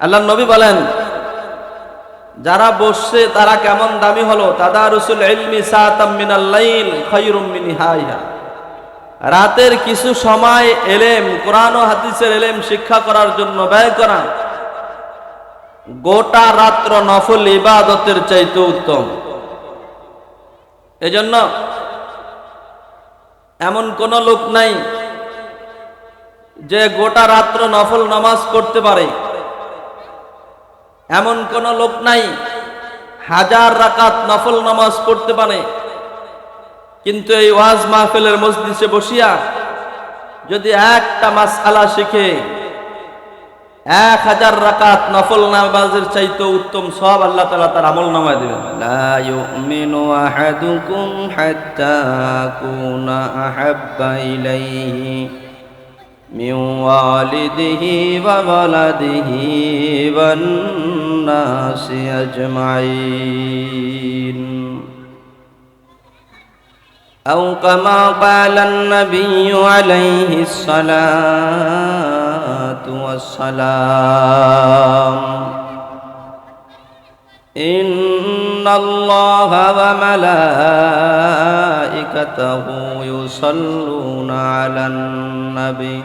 আল্লাহ নবী বলেন, যারা বসছে তারা কেমন দামি হলো? তাদা রসুল রাতের কিছু সময় এলেম, কোরআন ও হাদিসের এলেম শিক্ষা করার জন্য ব্যয় করা, গোটা রাত্র নফল ইবাদতের চাইতে উত্তম। এজন্য এমন কোন লোক নাই যে গোটা রাত্র নফল নামাজ পড়তে পারে। এমন কোন লোক নাই, হাজার রাকাত নফল নামাজ পড়তে পারে। কিন্তু এই ওয়াজ মাহফিলের মসজিদে বসিয়া যদি একটা মাস আলা শিখে, এক হাজার রাকাত নফল নামাজের চাইতে উত্তম সব আল্লাহ তালা তার আমল নামায় দেবেন। লা ইউমিনু আহাদুকুম হাত্তা কুনা আহাব্বা والناس أجمعين. أو كما قال النبي عليه الصلاة والسلام إن الله وملائكته يصلون على النبي.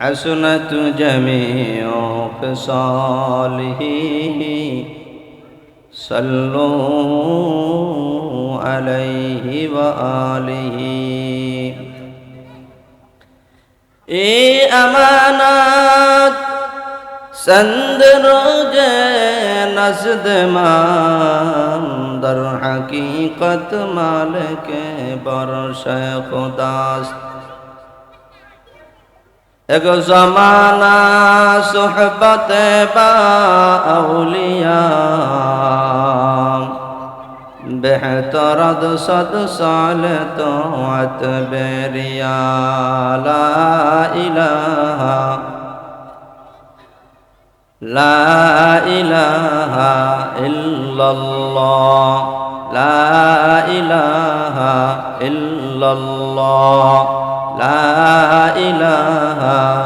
حسنت جميع خصاله صلوا عليه وآله اے امانات سند روز نزد مان در حقیقت مالک برش خداست এক জমানা সোহবত বা আউলিয়া বেহতরদ সদ সাল তো আত বেরিয়া লা ইলাহা লা ইলাহা ইল্লাল্লাহ লা ইলাহা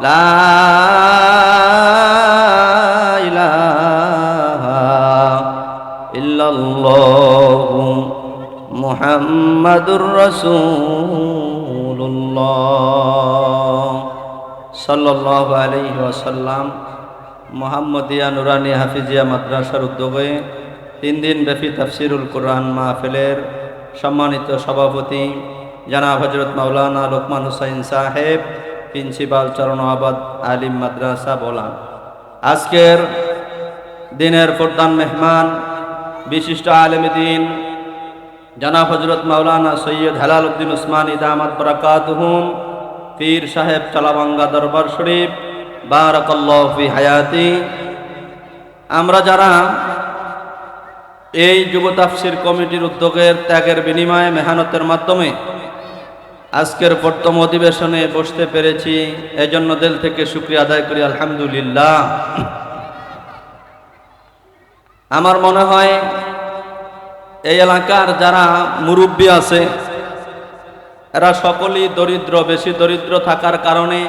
লা ইলাহা ইল্লাল্লাহু মুহাম্মাদুর রাসূলুল্লাহ সাল্লাল্লাহু ওয়াসাল্লাম মোহাম্মদিয়া নুরানি হাফিজিয়া মাদ্রাসার উদ্যোগে তিন দিন ব্যাপী তাফসিরুল কোরআন মাহফিলের সম্মানিত সভাপতি জানা হজরত মাওলানা লোকমান হুসাইন সাহেব প্রিন্সিপাল চরণাবাদ, আলিম মাদ্রাসা বলান আজকের দিনের প্রধান মেহমান, বিশিষ্ট আলেম দিন জানা হজরত মাওলানা সৈয়দ হেলাল উদ্দিন উসমানী দামাত বরাকাতহুম পীর সাহেব চালাবাঙ্গা দরবার শরীফ, বারাকাল্লাহ ফি হায়াতি। আমরা যারা এই যুব তাফসির কমিটির উদ্যোগের ত্যাগের বিনিময়ে মেহনতের মাধ্যমে আজকের প্রথম অধিবেশনে বসতে পেরেছি, এজন্য দিল থেকে শুক্রিয়া আদায় করি, আলহামদুলিল্লাহ। আমার মনে হয়, এই এলাকার যারা মুরব্বী আছে, এরা সকলেই দরিদ্র, বেশি দরিদ্র থাকার কারণে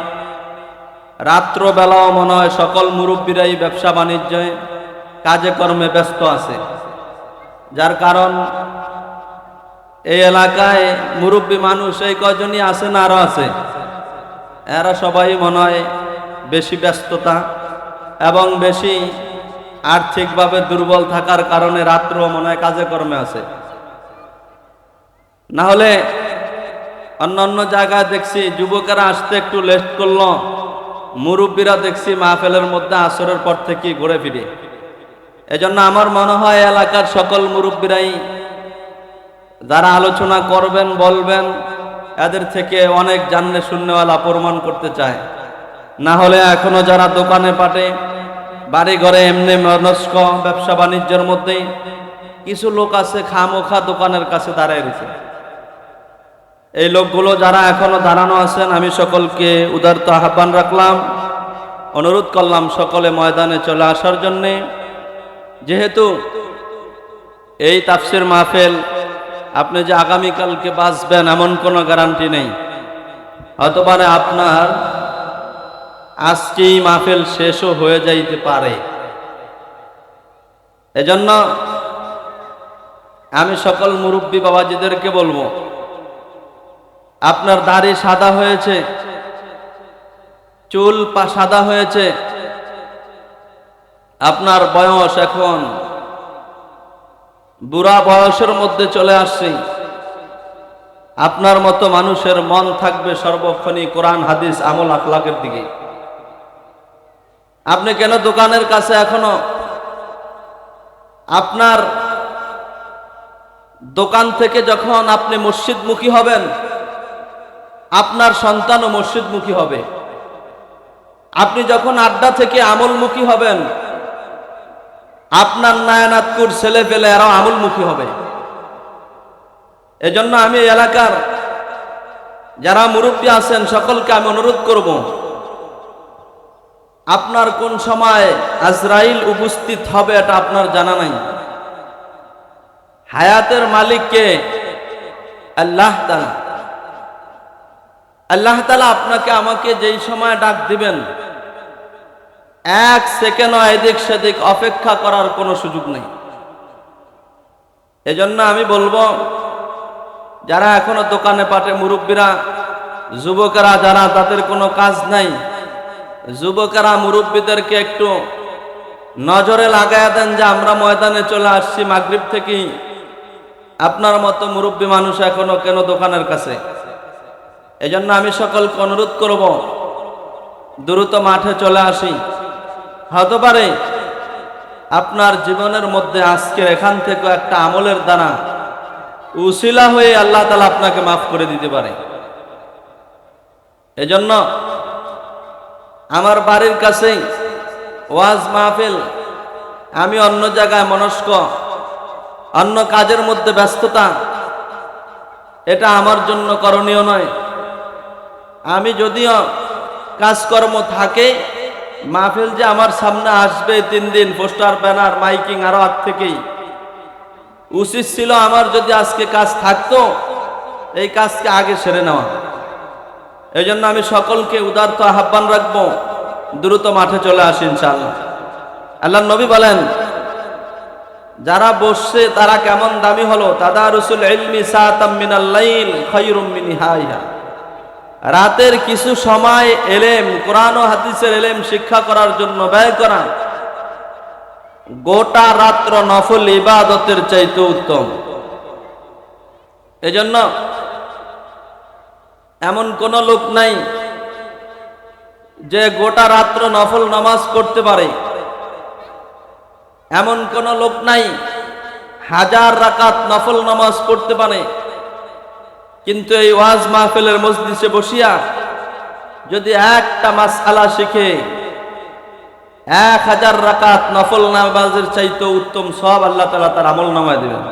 রাত্রবেলাও মনে হয় সকল মুরব্বীরাই ব্যবসা বাণিজ্যে, কাজে কর্মে ব্যস্ত আছে। যার কারণ এই এলাকায় মুরব্বী মানুষ, এই কজনই আছে না আরও আছে? এরা সবাই মনে হয় বেশি ব্যস্ততা এবং বেশি আর্থিকভাবে দুর্বল থাকার কারণে রাত্র মনে হয় কাজে কর্মে আছে। না হলে অন্য অন্য জায়গায় দেখছি যুবকেরা আসতে একটু লেট করল, মুরব্বীরা দেখছি মাহফেলের মধ্যে আসরের পর থেকে ঘুরে ফিরে। এজন্য আমার মনে হয় এলাকার সকল মুরব্বীরাই যারা আলোচনা করবেন, বলবেন, এদের থেকে অনেক জানলে শূন্যওয়ালা প্রমাণ করতে চায়। না হলে এখনও যারা দোকানে পাটে বাড়ি ঘরে এমনি মনস্ক ব্যবসা বাণিজ্যের মধ্যেই কিছু লোক আছে খামোখা দোকানের কাছে দাঁড়ায় রয়েছে। এই লোকগুলো যারা এখনও দাঁড়ানো আছেন, আমি সকলকে উদারত আহ্বান রাখলাম, অনুরোধ করলাম সকলে ময়দানে চলে আসার জন্যে। যেহেতু এই তাফসির মাহফেল আপনি যে আগামীকালকে বাঁচবেন এমন কোনো গ্যারান্টি নেই। পারে আপনার আজকেই মাহফিল শেষও হয়ে যাইতে পারে। এজন্য আমি সকল মুরব্বী বাবাজিদেরকে বলব, আপনার দাড়ি সাদা হয়েছে, চুল পা সাদা হয়েছে, আপনার বয়স এখন বুড়া বয়সের মধ্যে চলে আসছি। আপনার মতো মানুষের মন থাকবে সর্বক্ষণই কোরআন, হাদিস, আমল, আখলাকের দিকে। আপনি কেন দোকানের কাছে এখনও? আপনার দোকান থেকে যখন আপনি মসজিদমুখী হবেন, আপনার সন্তানও মসজিদমুখী হবে। আপনি যখন আড্ডা থেকে আমলমুখী হবেন আপনার নায়নাতকুর ছেলে পেলে আরও আমলমুখী হবে। এজন্য আমি এলাকার যারা মুরব্বী আছেন, সকলকে আমি অনুরোধ করব, আপনার কোন সময় আজরাইল উপস্থিত হবে এটা আপনার জানা নাই। হায়াতের মালিককে আল্লাহ আল্লাহ তালা আপনাকে আমাকে যেই সময় ডাক দিবেন এক সেকেন্ড এদিক সেদিক অপেক্ষা করার কোনো সুযোগ নেই। এজন্য আমি বলব, যারা এখনও দোকানে পাটে মুরব্বীরা, যুবকেরা যারা তাদের কোনো কাজ নাই, যুবকেরা মুরব্বীদেরকে একটু নজরে লাগাইয়া দেন যে আমরা ময়দানে চলে আসছি মাগরিব থেকেই আপনার মতো মুরব্বী মানুষ এখনও কেন দোকানের কাছে? এজন্য আমি সকলকে অনুরোধ করব, দ্রুত মাঠে চলে আসি। হতে পারে। আপনার জীবনের মধ্যে আজকে এখান থেকে একটা আমলের দানা উশিলা হয়ে আল্লাহ তালা আপনাকে মাফ করে দিতে পারে। এজন্য আমার বাড়ির কাছেই ওয়াজ মাহফিল, আমি অন্য জায়গায় মনস্ক, অন্য কাজের মধ্যে ব্যস্ততা, এটা আমার জন্য করণীয় নয়। আমি যদিও কাজকর্ম থাকে মাহফিল যে আমার সামনে আসবে, তিন দিন, পোস্টার, ব্যানার, মাইকিং আরও আগ থেকেই। উচিত ছিল আমার যদি আজকে কাজ থাকতো, এই কাজকে আগে সেরে নেওয়া। এই জন্য আমি সকলকে উদার্ত আহ্বান রাখব, দ্রুত মাঠে চলে আসি ইনশাআল্লাহ। আল্লাহ নবী বলেন, যারা বসছে তারা কেমন দামি হলো? তাদা রসুল ইলমি সাতাম মিনাল্লাইল খৈরুম মিনি হাইহা রাতের কিছু সময় এলেম, কোরআন ও হাদিসের এলেম শিক্ষা করার জন্য ব্যয় করা। গোটা রাত্র নফল ইবাদতের চাইতে উত্তম। এজন্য এমন কোন লোক নাই যে গোটা রাত্র নফল নামাজ করতে পারে। এমন কোন লোক নাই হাজার রাকাত নফল নামাজ পড়তে পারে। কিন্তু এই ওয়াজ মাহফিলের মসজিদে বসিয়া যদি একটা মাস আলা শিখে, এক হাজার রাকাত নফল নামাজের চাইতে উত্তম সব আল্লাহ তালা তার আমল নামায় দেবেন।